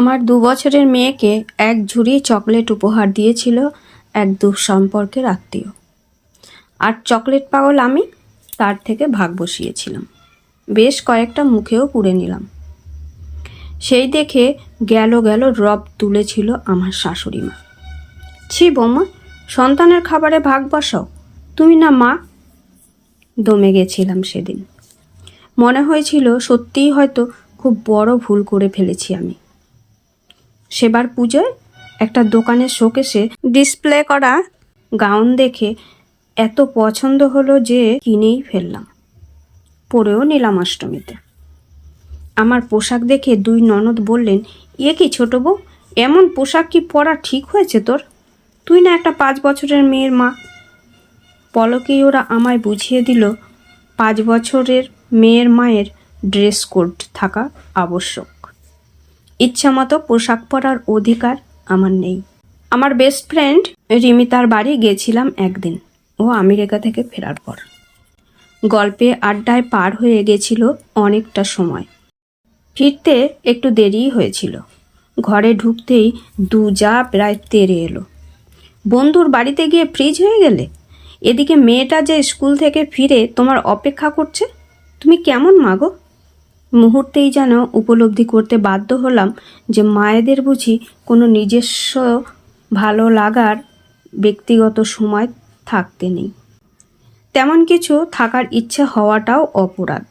আমার দু বছরের মেয়েকে এক ঝুড়ি চকলেট উপহার দিয়েছিল এক দুঃসম্পর্কের আত্মীয়। আর চকলেট পাগল আমি তার থেকে ভাগ বসিয়েছিলাম। বেশ কয়েকটা মুখেও পুড়ে নিলাম। সেই দেখে গেল গেল রব তুলেছিল আমার শাশুড়ি মা। ছি বৌমা, সন্তানের খাবারে ভাগ বসাও। তুমি না মা? দমে গেছিলাম সেদিন। মনে হয়েছিল সত্যিই হয়তো খুব বড় ভুল করে ফেলেছি আমি। সেবার পুজোয় একটা দোকানের শোকেসে ডিসপ্লে করা গাউন দেখে এত পছন্দ হলো যে কিনেই ফেললাম। পরেও নিলাম অষ্টমীতে। আমার পোশাক দেখে দুই ননদ বললেন ইয়ে কি ছোট বউ, এমন পোশাক কি পরা ঠিক হয়েছে তোর? তুই না একটা পাঁচ বছরের মেয়ের মা। পলকেই ওরা আমায় বুঝিয়ে দিল, পাঁচ বছরের মেয়ের মায়ের ড্রেস কোড থাকা আবশ্যক। ইচ্ছামতো পোশাক পরার অধিকার আমার নেই। আমার বেস্ট ফ্রেন্ড রিমিতার বাড়ি গেছিলাম একদিন। ও আমেরিকা থেকে ফেরার পর। গল্পে আড্ডায় পার হয়ে গেছিল অনেকটা সময়। ফিরতে একটু দেরিই হয়েছিল। ঘরে ঢুকতেই দু যা প্রায় তেরে এলো। বন্ধুর বাড়িতে গিয়ে ফ্রিজ হয়ে গেলে? এদিকে মেয়েটা যে স্কুল থেকে ফিরে তোমার অপেক্ষা করছে? তুমি কেমন মাগো মুহূর্তেই যেন উপলব্ধি করতে বাধ্য হলাম যে মায়েদের বুঝি কোনো নিজস্ব ভালো লাগার ব্যক্তিগত সময় থাকতে নেই। তেমন কিছু থাকার ইচ্ছে হওয়াটাও অপরাধ।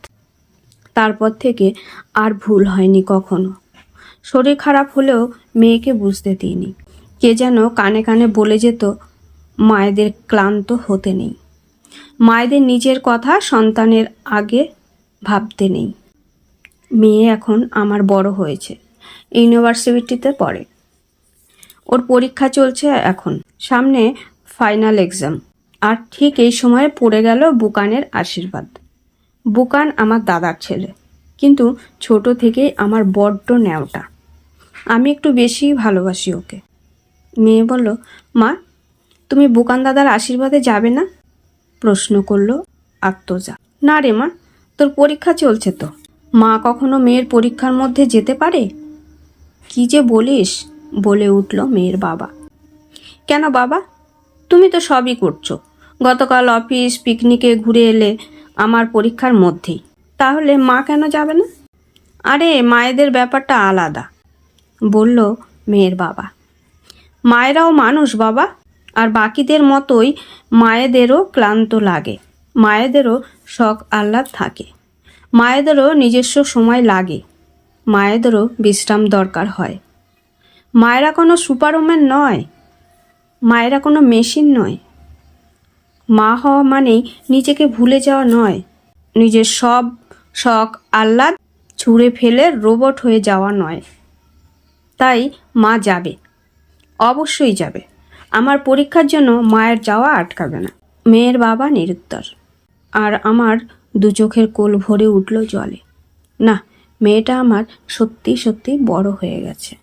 তারপর থেকে আর ভুল হয়নি কখনো। শরীর খারাপ হলেও মেয়েকে বুঝতে দিইনি। কে যেন কানে কানে বলে যেত, মায়েদের ক্লান্ত হতে নেই। মায়েদের নিজের কথা সন্তানের আগে ভাবতে নেই। মেয়ে এখন আমার বড় হয়েছে। ইউনিভার্সিটিতে পড়ে। ওর পরীক্ষা চলছে এখন। সামনে ফাইনাল এক্সাম। আর ঠিক এই সময়ে পড়ে গেল বুকানের আশীর্বাদ। বুকান আমার দাদার ছেলে। কিন্তু ছোট থেকেই আমার বড্ড ন্যাওটা। আমি একটু বেশি ভালোবাসি ওকে। মেয়ে বলল, মা, তুমি বুকান দাদার আশীর্বাদে যাবে না? প্রশ্ন করল আত্মজা। না রে মা, তোর পরীক্ষা চলছে তো। মা কখনো মেয়ের পরীক্ষার মধ্যে যেতে পারে? কি যে বলিস, বলে উঠল মেয়ের বাবা। কেন বাবা? তুমি তো সবই করছ। গতকাল অফিস, পিকনিকে ঘুরে এলে আমার পরীক্ষার মধ্যেই। তাহলে মা কেন যাবে না? আরে, মায়েদের ব্যাপারটা আলাদা, বলল মেয়ের বাবা। মায়েরাও মানুষ বাবা, আর বাকিদের মতোই মায়েদেরও ক্লান্ত লাগে। মায়েদেরও শখ আহ্লাদ থাকে। মায়েদেরও নিজস্ব সময় লাগে। মায়েদেরও বিশ্রাম দরকার হয়। মায়েরা কোনো সুপারম্যান নয়। মায়েরা কোনো মেশিন নয়। মা হওয়া মানেই নিজেকে ভুলে যাওয়া নয়। নিজের সব শখ, আহ্লাদ ছুঁড়ে ফেলে রোবট হয়ে যাওয়া নয়। তাই মা যাবে। অবশ্যই যাবে। আমার পরীক্ষার জন্য মায়ের যাওয়া আটকাবে না। মেয়ের বাবা নিরুত্তর। আর আমার দু চোখের কোল ভরে উঠল জলে। না মেয়েটা আমার সত্যি সত্যি বড় হয়ে গেছে।